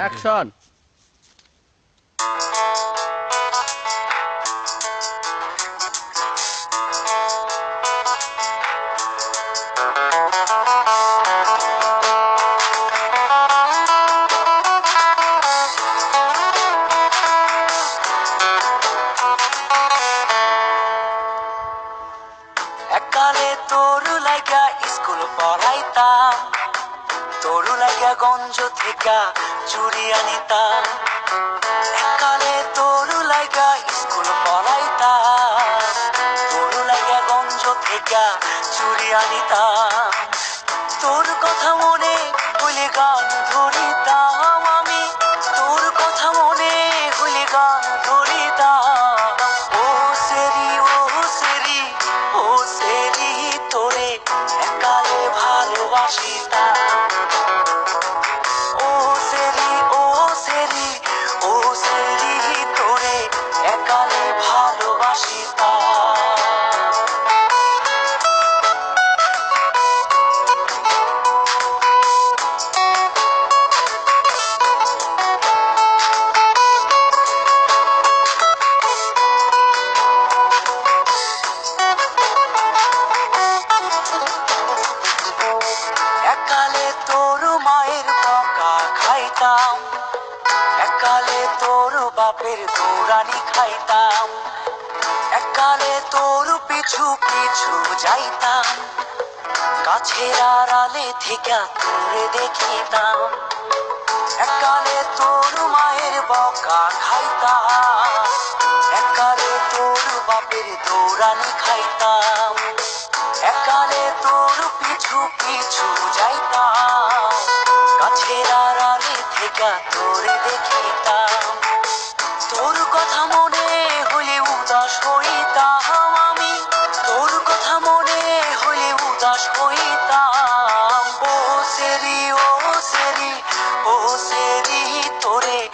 Action তোর লাগা school পড়াইতাম। তোর লাগা গঞ্জ থেকে চুরি আনিতাম এককালে তোর লাগা স্কুল পড়াইতাম তোর। লাগা গঞ্জ থেকে চুরি আনিতাম তোর কথা মনে হইলে গান ধরিতাম আমি। তোর কথা মনে হইলে গান ধরিতাম। ও সেরি ও সেরি ও সেরি, তোরে একালে ভালোবাসিতাম। খাইতাম। একালে তোর বাপের দৌড়ানি খাইতাম। একালে তোর পিছু পিছু যাইতাম। গাছের আড়ালে থেকে তোরে দেখিতাম। একালে তোর মায়ের বকা খাইতাম। একালে তোর বাপের দৌড়ানি খাইতাম। একালে তোর পিছু পিছু যাইতাম। গাছের থেকে তোরে দেখিতাম। তোর কথা মনে হলে উদাস হইতাম আমি। তোর কথা মনে হলে উদাস হইতাম। ও সেরি ও সেরি ও সেরি, তোরে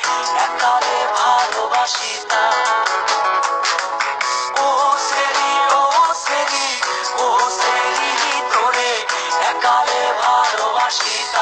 একালে ভালোবাসিতাম। ও সেরি ও সেরি ও সেরি, তোরে ভালোবাসিতাম।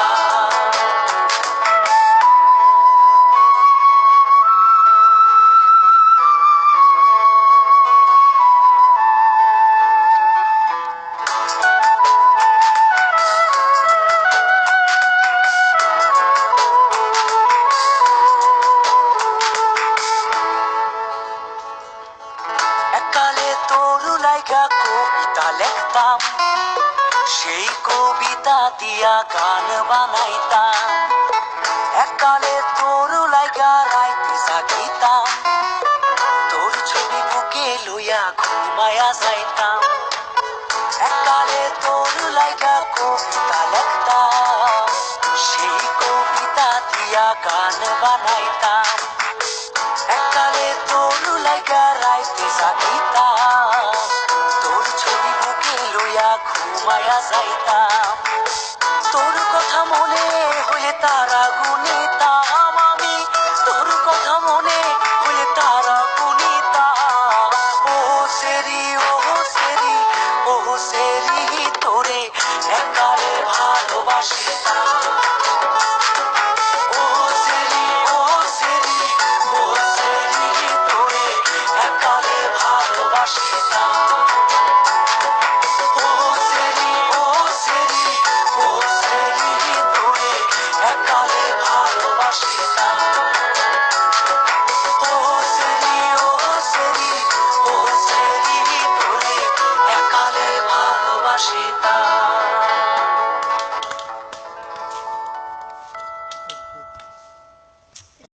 লাইগা কবিতা লিখতাম। সেই কবিতা দিয়া গান বানাইতাম। একালে তোর লাইগা রাইতে জাগিতাম। তোর ছবি বুকে লইয়া ঘুমায়া যাইতাম। এককালে তোর লাইগা কবিতা লিখতাম। সেই কবিতা দিয়া গান বানাইতাম। এককালে তোর লাইগা রাইতে জাগিতাম। ঘুমায়া যাইতাম। তোর কথা মনে হলে তারা সেরি